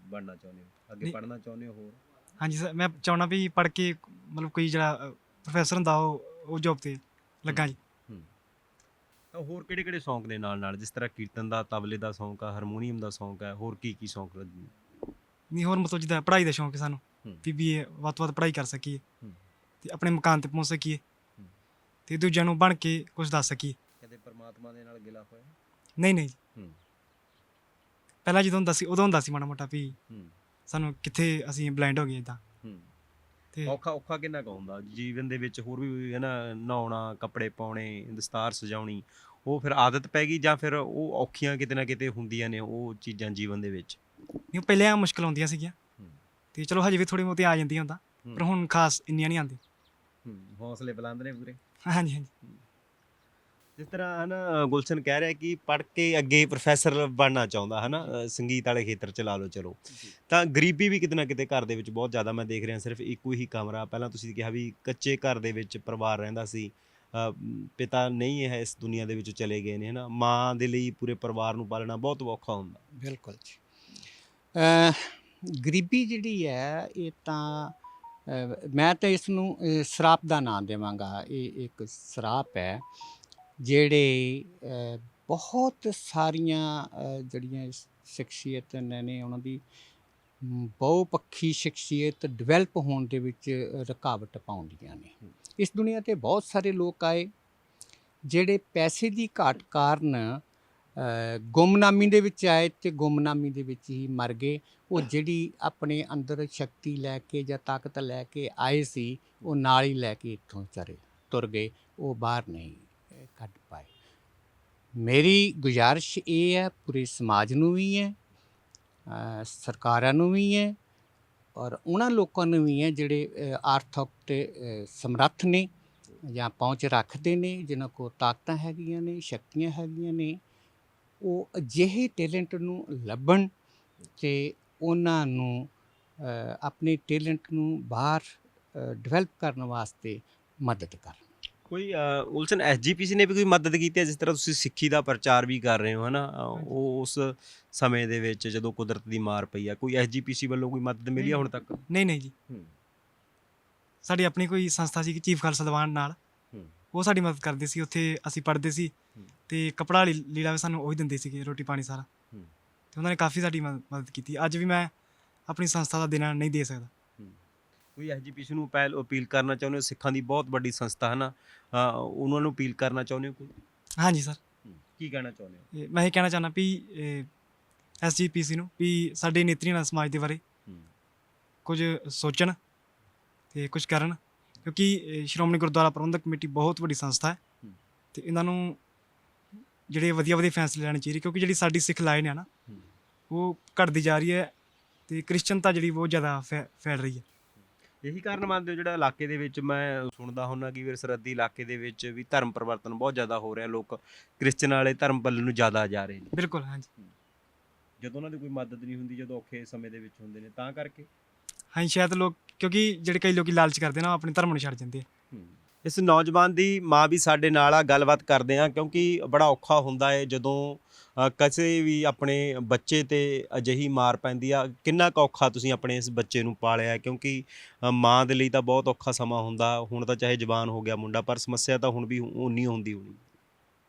ਬਣਨਾ ਚਾਹੁੰਦੇ ਹੋ? ਅੱਗੇ ਨਹੀਂ। ਪੜ੍ਹਨਾ ਚਾਹੁੰਦੇ ਹੋ ਹੋਰ? ਹਾਂਜੀ ਸਰ ਮੈਂ ਚਾਹੁੰਦਾ ਵੀ ਪੜ੍ਹ ਕੇ ਮਤਲਬ ਕੋਈ ਜਿਹੜਾ ਪ੍ਰੋਫੈਸਰ ਹੁੰਦਾ ਉਹ ਉਹ ਜੌਬ ਤੇ ਲੱਗਾ ਜੀ। ਹੋਰ ਕਿਹੜੇ ਕਿਹੜੇ ਸ਼ੌਂਕ ਨੇ ਨਾਲ ਨਾਲ ਜਿਸ ਤਰ੍ਹਾਂ ਕੀਰਤਨ ਦਾ ਤਬਲੇ ਦਾ ਸ਼ੌਂਕ ਆ ਹਾਰਮੋਨੀਅਮ ਦਾ ਸ਼ੌਂਕ ਹੈ ਹੋਰ ਕੀ ਕੀ ਸ਼ੌਂਕ ਹੋ? ਨਹੀਂ ਹੋਰ ਮਤਲਬ ਜਿੱਦਾਂ ਪੜ੍ਹਾਈ ਦਾ ਸ਼ੌਂਕ ਹੈ ਸਾਨੂੰ ਹੂੰ। ਵੀ ਬੀਏ ਵੱਧ ਤੋਂ ਵੱਧ ਪੜ੍ਹਾਈ ਕਰ ਸਕੀਏ ਹੂੰ। ਤੇ ਆਪਣੇ ਮਕਾਨ ਤੇ ਪਹੁੰਚ ਸਕੀਏ ਹੂੰ। ਤੇ ਦੂਜਿਆਂ ਨੂੰ ਬਣ ਕੇ ਕੁਝ ਦੱਸ ਸਕੀਏ ਕਦੇ ਪਰਮਾਤਮਾ ਦੇ ਨਾਲ ਗਿਲਾ ਹੋਇਆ ਨਹੀਂ ਨਹੀਂ। ਹੂੰ। ਪਹਿਲਾਂ ਜਦੋਂ ਹੁੰਦਾ ਸੀ ਉਦੋਂ ਹੁੰਦਾ ਸੀ ਮਾੜਾ ਮੋਟਾ ਵੀ ਹੂੰ ਸਾਨੂੰ ਕਿੱਥੇ ਅਸੀਂ ਬਲਾਈਂਡ ਹੋ ਗਏ ਇਦਾਂ ਹੂੰ ਤੇ ਔਖਾ ਔਖਾ ਕਿੰਨਾ ਕੁ ਹੁੰਦਾ ਜੀਵਨ ਦੇ ਵਿੱਚ ਹੋਰ ਵੀ ਹੈ ਨਾ ਨਹਾਉਣਾ ਕੱਪੜੇ ਪਾਉਣੇ ਦਸਤਾਰ ਸਜਾਉਣੀ ਉਹ ਫਿਰ ਆਦਤ ਪੈ ਗਈ ਜਾਂ ਫਿਰ ਉਹ ਔਖੀਆਂ ਕਿਤੇ ਨਾ ਕਿਤੇ ਹੁੰਦੀਆਂ ਨੇ ਉਹ ਚੀਜ਼ਾਂ ਜੀਵਨ ਦੇ ਵਿੱਚ? ਨਹੀਂ ਪਹਿਲਾਂ ਮੁਸ਼ਕਲ ਆਉਂਦੀਆਂ ਸੀਗੀਆਂ। ਤੇ ਚਲੋ ਹਜੇ ਵੀ ਥੋੜੀ ਬਹੁਤੀ ਆ ਜਾਂਦੀਆਂ ਹੁੰਦਾ ਪਰ ਹੁਣ ਖਾਸ ਇੰਨੀਆਂ ਨਹੀਂ ਆਉਂਦੀਆਂ। ਹੂੰ ਹੌਸਲੇ ਬੁਲੰਦ ਨੇ ਪੂਰੇ। ਹਾਂਜੀ ਹਾਂਜੀ। ਜਿਸ ਤਰ੍ਹਾਂ ਹਨ ਗੁਲਸ਼ਨ ਕਹਿ ਰਿਹਾ ਕਿ ਪੜ੍ਹ ਕੇ ਅੱਗੇ ਪ੍ਰੋਫੈਸਰ ਬਣਨਾ ਚਾਹੁੰਦਾ ਹੈ ਨਾ ਅ, ਸੰਗੀਤ ਵਾਲੇ ਖੇਤਰ ਚ ਲਾ ਲਓ ਚਲੋ। ਤਾਂ ਗਰੀਬੀ ਵੀ ਕਿਤੇ ਨਾ ਕਿਤੇ ਘਰ ਦੇ ਵਿੱਚ ਬਹੁਤ ਜ਼ਿਆਦਾ ਮੈਂ ਦੇਖ ਰਿਹਾ ਸਿਰਫ ਇੱਕੋ ਹੀ ਕਮਰਾ। ਪਹਿਲਾਂ ਤੁਸੀਂ ਕਿਹਾ ਵੀ ਕੱਚੇ ਘਰ ਦੇ ਵਿੱਚ ਪਰਿਵਾਰ ਰਹਿੰਦਾ ਸੀ। ਪਿਤਾ ਨਹੀਂ ਹੈ ਇਸ ਦੁਨੀਆ ਦੇ ਵਿੱਚੋਂ ਚਲੇ ਗਏ ਨੇ ਹੈ ਨਾ ਮਾਂ ਦੇ ਲਈ ਪੂਰੇ ਪਰਿਵਾਰ ਨੂੰ ਪਾਲਣਾ ਬਹੁਤ ਔਖਾ ਹੁੰਦਾ। ਬਿਲਕੁਲ ਜੀ। ਗਰੀਬੀ ਜਿਹੜੀ ਹੈ ਇਹ ਤਾਂ ਮੈਂ ਤਾਂ ਇਸ ਨੂੰ ਸ਼ਰਾਪ ਦਾ ਨਾਮ ਦੇਵਾਂਗਾ। ਇਹ ਇੱਕ ਸ਼ਰਾਪ ਹੈ ਜਿਹੜੇ ਬਹੁਤ ਸਾਰੀਆਂ ਜਿਹੜੀਆਂ ਸ਼ਖਸੀਅਤ ਨੇ ਉਹਨਾਂ ਦੀ ਬਹੁਪੱਖੀ ਸ਼ਖਸੀਅਤ ਡਿਵੈਲਪ ਹੋਣ ਦੇ ਵਿੱਚ ਰੁਕਾਵਟ ਪਾਉਂਦੀਆਂ ਨੇ। ਇਸ ਦੁਨੀਆ ਤੇ ਬਹੁਤ ਸਾਰੇ ਲੋਕ ਆਏ, ਜਿਹੜੇ ਪੈਸੇ ਦੀ ਘਾਟ ਕਾਰਨ ਗੁੰਮਨਾਮੀ ਦੇ ਵਿੱਚ ਆਏ ਤੇ ਗੁੰਮਨਾਮੀ ਦੇ ਵਿੱਚ ਹੀ ਮਰ ਗਏ। ਉਹ ਜਿਹੜੀ ਆਪਣੇ ਅੰਦਰ ਸ਼ਕਤੀ ਲੈ ਕੇ ਜਾਂ ਤਾਕਤ ਲੈ ਕੇ ਆਏ ਸੀ, ਉਹ ਨਾਲ ਹੀ ਲੈ ਕੇ ਇੱਥੋਂ ਚਰੇ ਤੁਰ ਗਏ, ਉਹ ਬਾਹਰ ਨਹੀਂ ਕੱਢ ਪਾਏ। ਮੇਰੀ ਗੁਜ਼ਾਰਿਸ਼ ਇਹ ਹੈ, ਪੂਰੇ ਸਮਾਜ ਨੂੰ ਵੀ ਹੈ ਸਰਕਾਰਾਂ ਨੂੰ ਵੀ ਹੈ ਔਰ ਉਹਨਾਂ ਲੋਕਾਂ ਨੂੰ ਵੀ ਹੈ ਜਿਹੜੇ ਆਰਥਿਕ ਤੇ ਸਮਰੱਥ ਨੇ ਜਾਂ ਪਹੁੰਚ ਰੱਖਦੇ ਨੇ, ਜਿਨ੍ਹਾਂ ਕੋਲ ਤਾਕਤਾਂ ਹੈਗੀਆਂ ਨੇ, ਸ਼ਕਤੀਆਂ ਹੈਗੀਆਂ ਨੇ, ਉਹ ਅਜਿਹੇ ਟੈਲੈਂਟ ਨੂੰ ਲੱਭਣ ਤੇ ਉਹਨਾਂ ਨੂੰ ਆਪਣੇ ਟੈਲੈਂਟ ਨੂੰ ਬਾਹਰ ਡਿਵੈਲਪ ਕਰਨ ਵਾਸਤੇ ਮਦਦ ਕਰਨ। ਕੋਈ ਉਲਸਨ ਐਸਜੀਪੀਸੀ ਨੇ ਵੀ ਕੋਈ ਮਦਦ ਕੀਤੀ ਹੈ? ਜਿਸ ਤਰ੍ਹਾਂ ਤੁਸੀਂ ਸਿੱਖੀ ਦਾ ਪ੍ਰਚਾਰ ਵੀ ਕਰ ਰਹੇ ਹੋ ਹਨਾ? ਉਹ ਉਸ ਸਮੇਂ ਦੇ ਵਿੱਚ ਜਦੋਂ ਕੁਦਰਤ ਦੀ ਮਾਰ ਪਈ ਆ ਕੋਈ ਐਸਜੀਪੀਸੀ ਵੱਲੋਂ ਕੋਈ ਮਦਦ ਮਿਲੀ ਆ ਹੁਣ ਤੱਕ? ਨਹੀਂ ਨਹੀਂ ਜੀ। ਹੂੰ। ਸਾਡੀ ਆਪਣੀ ਕੋਈ ਸੰਸਥਾ ਸੀ ਚੀਫ ਖਾਲਸਾ ਦੀਵਾਨ ਨਾਲ। ਹੂੰ। ਉਹ ਸਾਡੀ ਮਦਦ ਕਰਦੇ ਸੀ ਉੱਥੇ ਅਸੀਂ ਪੜ੍ਹਦੇ ਸੀ ਹੂੰ। ਤੇ ਕਪੜਾ ਲੀੜਾ ਵੀ ਸਾਨੂੰ ਉਹੀ ਦਿੰਦੇ ਸੀਗੇ ਰੋਟੀ ਪਾਣੀ ਸਾਰਾ। ਹੂੰ। ਤੇ ਉਹਨਾਂ ਨੇ ਕਾਫੀ ਸਾਡੀ ਮਦ- ਮਦਦ ਕੀਤੀ। ਅੱਜ ਵੀ ਮੈਂ ਆਪਣੀ ਸੰਸਥਾ ਦਾ ਦੇਣਾ ਨਹੀਂ ਦੇ ਸਕਦਾ। ਕੋਈ ਐਸਜੀਪੀਸੀ ਨੂੰ ਪਹਿਲ ਅਪੀਲ ਕਰਨਾ ਚਾਹੁੰਦੇ ਹੋ? ਸਿੱਖਾਂ ਦੀ ਬਹੁਤ ਵੱਡੀ ਸੰਸਥਾ ਹੈ ਨਾ ਅ, ਉਹਨਾਂ ਨੂੰ ਅਪੀਲ ਕਰਨਾ ਚਾਹੁੰਦੇ ਹੋ ਕੋਈ? ਹਾਂਜੀ ਸਰ। ਕੀ ਕਹਿਣਾ ਚਾਹੁੰਦੇ ਹੋ? ਇਹ ਮੈਂ ਇਹ ਕਹਿਣਾ ਚਾਹੁੰਦਾ ਵੀ ਐਸਜੀਪੀਸੀ ਨੂੰ ਵੀ ਸਾਡੇ ਨੇਤਰੀਆਂ ਸਮਾਜ ਦੇ ਬਾਰੇ ਕੁਝ ਸੋਚਣ ਤੇ ਕੁਝ ਕਰਨ ਕਿਉਂਕਿ ਸ਼੍ਰੋਮਣੀ ਗੁਰਦੁਆਰਾ ਪ੍ਰਬੰਧਕ ਕਮੇਟੀ ਬਹੁਤ ਵੱਡੀ ਸੰਸਥਾ ਹੈ ਹੂੰ। ਤੇ ਇਹਨਾਂ ਨੂੰ ਜਿਹੜੇ ਵਧੀਆ ਵਧੀਆ ਫੈਸਲੇ ਲੈਣੇ ਚਾਹੀਦੇ ਕਿਉਂਕਿ ਜਿਹੜੀ ਸਾਡੀ ਸਿੱਖ ਲਾਈਨ ਹੈ ਨਾ ਹੂੰ। ਉਹ ਘਟਦੀ ਜਾ ਰਹੀ ਹੈ ਤੇ ਕ੍ਰਿਸਚਨਤਾ ਜਿਹੜੀ ਬਹੁਤ ਜ਼ਿਆਦਾ ਫੈ- ਫੈਲ ਰਹੀ ਹੈ। ਇਹੀ ਕਾਰਨ ਮੰਨਦੇ ਹੋ ਜਿਹੜਾ ਇਲਾਕੇ ਦੇ ਵਿੱਚ ਮੈਂ ਸੁਣਦਾ ਹੁੰਦਾ ਕਿ ਵੀਰ ਸਰਹੱਦੀ ਇਲਾਕੇ ਦੇ ਵਿੱਚ ਵੀ ਧਰਮ ਪਰਿਵਰਤਨ ਬਹੁਤ ਜ਼ਿਆਦਾ ਹੋ ਰਿਹਾ ਲੋਕ ਕ੍ਰਿਸਚਨ ਵਾਲੇ ਧਰਮ ਵੱਲ ਨੂੰ ਜ਼ਿਆਦਾ ਜਾ ਰਹੇ ਨੇ। ਬਿਲਕੁਲ ਹਾਂਜੀ। ਜਦੋਂ ਉਹਨਾਂ ਦੀ ਕੋਈ ਮਦਦ ਨਹੀਂ ਹੁੰਦੀ ਜਦੋਂ ਔਖੇ ਸਮੇਂ ਦੇ ਵਿੱਚ ਹੁੰਦੇ ਨੇ ਤਾਂ ਕਰਕੇ? ਹਾਂਜੀ ਸ਼ਾਇਦ ਲੋਕ ਕਿਉਂਕਿ ਜਿਹੜੇ ਕਈ ਲੋਕੀ ਲਾਲਚ ਕਰਦੇ ਨਾ ਉਹ ਆਪਣੇ ਧਰਮ ਨੂੰ ਛੱਡ ਜਾਂਦੇ ਆ। ਇਸ ਨੌਜਵਾਨ ਦੀ ਮਾਂ ਵੀ ਸਾਡੇ ਨਾਲ ਆ ਗੱਲਬਾਤ ਕਰਦੇ ਆ ਕਿਉਂਕਿ ਬੜਾ ਔਖਾ ਹੁੰਦਾ ਹੈ ਜਦੋਂ ਕਿਸੇ ਵੀ ਆਪਣੇ ਬੱਚੇ ਤੇ ਅਜਿਹੀ ਮਾਰ ਪੈਂਦੀ ਆ। ਕਿੰਨਾ ਕੁ ਔਖਾ ਤੁਸੀਂ ਆਪਣੇ ਇਸ ਬੱਚੇ ਨੂੰ ਪਾਲਿਆ? ਕਿਉਂਕਿ ਮਾਂ ਦੇ ਲਈ ਤਾਂ ਬਹੁਤ ਔਖਾ ਸਮਾਂ ਹੁੰਦਾ। ਹੁਣ ਤਾਂ ਚਾਹੇ ਜਵਾਨ ਹੋ ਗਿਆ ਮੁੰਡਾ ਪਰ ਸਮੱਸਿਆ ਤਾਂ ਹੁਣ ਵੀ ਉਨੀ ਹੁੰਦੀ ਹੋਣੀ।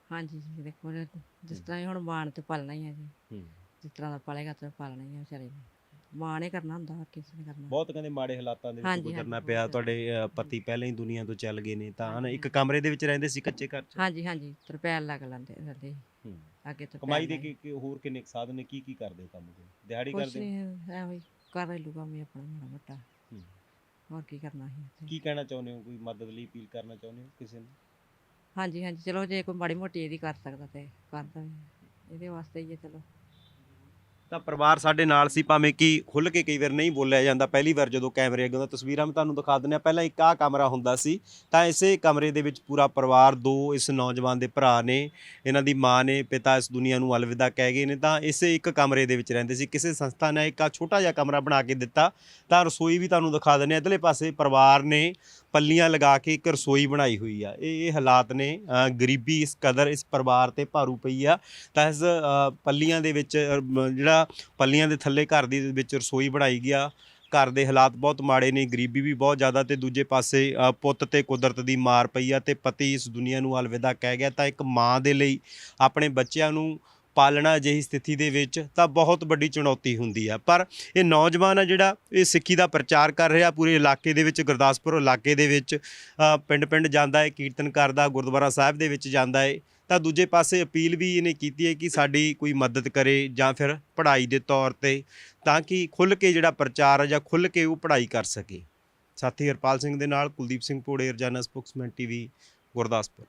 ਹਾਂਜੀ ਜੀ ਦੇਖੋ ਜਿਸ ਤਰ੍ਹਾਂ ਹੁਣ ਮਾਣ ਤੇ ਪਾਲਣਾ ਹੀ ਹੈ ਜੀ। ਜਿਸ ਤਰ੍ਹਾਂ ਦਾ ਪਾਲੇਗਾ ਤੇ ਪਾਲਣਾ ਹੀ ਹੈ ਵਿਚਾਰੇ ਨੂੰ। ਮਾਂ ਨੇ ਕਰਨਾ ਹੁੰਦਾ ਹੋਰ ਕਿਸੇ ਨੇ ਕਰਨਾ ਬਹੁਤ ਕਹਿੰਦੇ ਮਾੜੇ ਹਾਲਾਤਾਂ ਦੇ ਵਿੱਚ ਹਾਂਜੀ, ਗੁਜ਼ਰਨਾ ਹਾਂਜੀ, ਪਿਆ ਬਹੁਤ ਤੁਹਾਡੇ ਅ, ਪਤੀ ਪਹਿਲਾਂ ਹੀ ਦੁਨੀਆ ਤੋਂ ਚੱਲ ਗਏ ਨੇ ਤਾਂ ਹਨਾ ਇੱਕ। ਕਮਰੇ ਦੇ ਵਿੱਚ ਰਹਿੰਦੇ ਸੀ ਕੱਚੇ ਘਰ 'ਚ ਹਾਂਜੀ ਹਾਂਜੀ ਤਰਪੈਲ ਲੱਗ ਲੈਂਦੇ ਹੂੰ। ਅੱਗੇ ਤਰਪੈਲ ਕਮਾਈ ਦੇ। ਕੀ ਕੀ ਹੋਰ ਕਿੰਨੇ ਕੁ ਸਾਧਨ ਨੇ ਕੀ ਕੀ ਕਰਦੇ ਹੋ ਕੰਮ ਕੋਈ ਦਿਹਾੜੀ ਕੁਛ ਕਰਦੇ ਹੋ? ਨਹੀਂ ਐਵੇਂ ਹੀ ਘਰੇਲੂ ਕੰਮ ਹੀ ਆਪਣਾ ਮਾੜਾ ਮੋਟਾ ਹੂੰ। ਹੋਰ ਕੀ ਕਰਨਾ ਸੀ? ਕੀ ਕਹਿਣਾ ਚਾਹੁੰਦੇ ਹੋ ਕੋਈ ਮਦਦ ਲਈ ਅਪੀਲ ਕਰਨਾ ਚਾਹੁੰਦੇ ਹੋ ਕਿਸੇ ਨੂੰ ਹਾਂਜੀ ਹਾਂਜੀ ਚਲੋ ਜੇ ਕੋਈ ਮਾੜੀ ਮੋਟੀ ਇਹਦੀ ਕਰ ਸਕਦਾ ਤੇ ਕਰ ਦਵੇ ਇਹਦੇ ਵਾਸਤੇ ਹੀ ਹੈ ਚਲੋ ਤਾਂ ਪਰਿਵਾਰ ਸਾਡੇ ਨਾਲ ਸੀ, ਭਾਵੇਂ ਕਿ ਖੁੱਲ ਕੇ ਕਈ ਵਾਰ ਨਹੀਂ ਬੋਲਿਆ ਜਾਂਦਾ। ਪਹਿਲੀ ਵਾਰ ਜਦੋਂ ਕੈਮਰੇ ਅੱਗੇ ਦਾ ਤਸਵੀਰਾਂ ਮੈਂ ਤੁਹਾਨੂੰ ਦਿਖਾ ਦਿੰਦੇ ਆ ਪਹਿਲਾਂ ਇੱਕ ਆਹ ਕਮਰਾ ਹੁੰਦਾ ਸੀ, ਤਾਂ ਇਸੇ ਕਮਰੇ ਦੇ ਵਿੱਚ ਪੂਰਾ ਪਰਿਵਾਰ, ਦੋ ਇਸ ਨੌਜਵਾਨ ਦੇ ਭਰਾ ਨੇ, ਇਹਨਾਂ ਦੀ ਮਾਂ ਨੇ, ਪਿਤਾ ਇਸ ਦੁਨੀਆ ਨੂੰ ਅਲਵਿਦਾ ਕਹਿ ਗਏ ਨੇ। ਤਾਂ ਇਸੇ ਇੱਕ ਕਮਰੇ ਦੇ ਵਿੱਚ ਰਹਿੰਦੇ ਸੀ। ਕਿਸੇ ਸੰਸਥਾ ਨੇ ਇੱਕ ਆ ਛੋਟਾ ਜਿਹਾ ਕਮਰਾ ਬਣਾ ਕੇ ਦਿੱਤਾ। ਤਾਂ ਰਸੋਈ ਵੀ ਤੁਹਾਨੂੰ ਦਿਖਾ ਦਿੰਦੇ ਆ ਇਧਰਲੇ ਪਾਸੇ ਪਰਿਵਾਰ ਨੇ ਪੱਲੀਆਂ ਲਗਾ ਕੇ ਇੱਕ ਰਸੋਈ ਬਣਾਈ ਹੋਈ ਆ। ਇਹ ਇਹ ਹਾਲਾਤ ਨੇ। ਗਰੀਬੀ ਇਸ ਕਦਰ ਇਸ ਪਰਿਵਾਰ ਤੇ ਭਾਰੂ ਪਈ ਆ। ਤਾਂ ਇਸ ਪੱਲੀਆਂ ਦੇ ਵਿੱਚ ਜਿਹੜਾ ਮ, ਪੱਲੀਆਂ ਦੇ ਥੱਲੇ ਘਰ ਦੀ ਵਿੱਚ ਰਸੋਈ ਬਣਾਈ ਗਿਆ। ਘਰ ਦੇ ਹਾਲਾਤ ਬਹੁਤ ਮਾੜੇ ਨੇ ਗਰੀਬੀ ਵੀ ਬਹੁਤ ਜ਼ਿਆਦਾ ਤੇ ਦੂਜੇ ਪਾਸੇ ਪੁੱਤ ਤੇ ਕੁਦਰਤ ਦੀ ਮਾਰ ਪਈ ਆ ਤੇ ਪਤੀ ਇਸ ਦੁਨੀਆ ਨੂੰ ਅਲਵਿਦਾ ਕਹਿ ਗਿਆ। ਤਾਂ ਇੱਕ ਮਾਂ ਦੇ ਲਈ ਆਪਣੇ ਬੱਚਿਆਂ ਨੂੰ ਪਾਲਣਾ ਅਜਿਹੀ ਸਥਿਤੀ ਦੇ ਵਿੱਚ ਤਾਂ ਬਹੁਤ ਵੱਡੀ ਚੁਣੌਤੀ ਹੁੰਦੀ ਆ। ਪਰ ਇਹ ਨੌਜਵਾਨ ਆ ਜਿਹੜਾ ਇਹ ਸਿੱਖੀ ਦਾ ਪ੍ਰਚਾਰ ਕਰ ਰਿਹਾ ਪੂਰੇ ਇਲਾਕੇ ਦੇ ਵਿੱਚ ਗੁਰਦਾਸਪੁਰ ਇਲਾਕੇ ਦੇ ਵਿੱਚ ਪਿੰਡ-ਪਿੰਡ ਜਾਂਦਾ ਹੈ ਕੀਰਤਨ ਕਰਦਾ ਗੁਰਦੁਆਰਾ ਸਾਹਿਬ ਦੇ ਵਿੱਚ ਜਾਂਦਾ ਹੈ ਤਾਂ ਦੂਜੇ ਪਾਸੇ ਅਪੀਲ ਵੀ ਇਹਨੇ ਕੀਤੀ ਹੈ ਕਿ ਸਾਡੀ ਕੋਈ ਮਦਦ ਕਰੇ ਜਾਂ ਫਿਰ ਪੜ੍ਹਾਈ ਦੇ ਤੌਰ ਤੇ ਤਾਂ ਕਿ ਖੁੱਲ ਕੇ ਜਿਹੜਾ ਪ੍ਰਚਾਰ ਹੈ ਜਾਂ ਖੁੱਲ ਕੇ ਉਹ ਪੜ੍ਹਾਈ ਕਰ ਸਕੇ। ਸਾਥੀ ਹਰਪਾਲ ਸਿੰਘ ਦੇ ਨਾਲ ਕੁਲਦੀਪ ਸਿੰਘ ਪੋੜੇ ਰਜਾਨਾ ਸਪੋਕਸਮੈਨ ਟੀਵੀ, ਗੁਰਦਾਸਪੁਰ।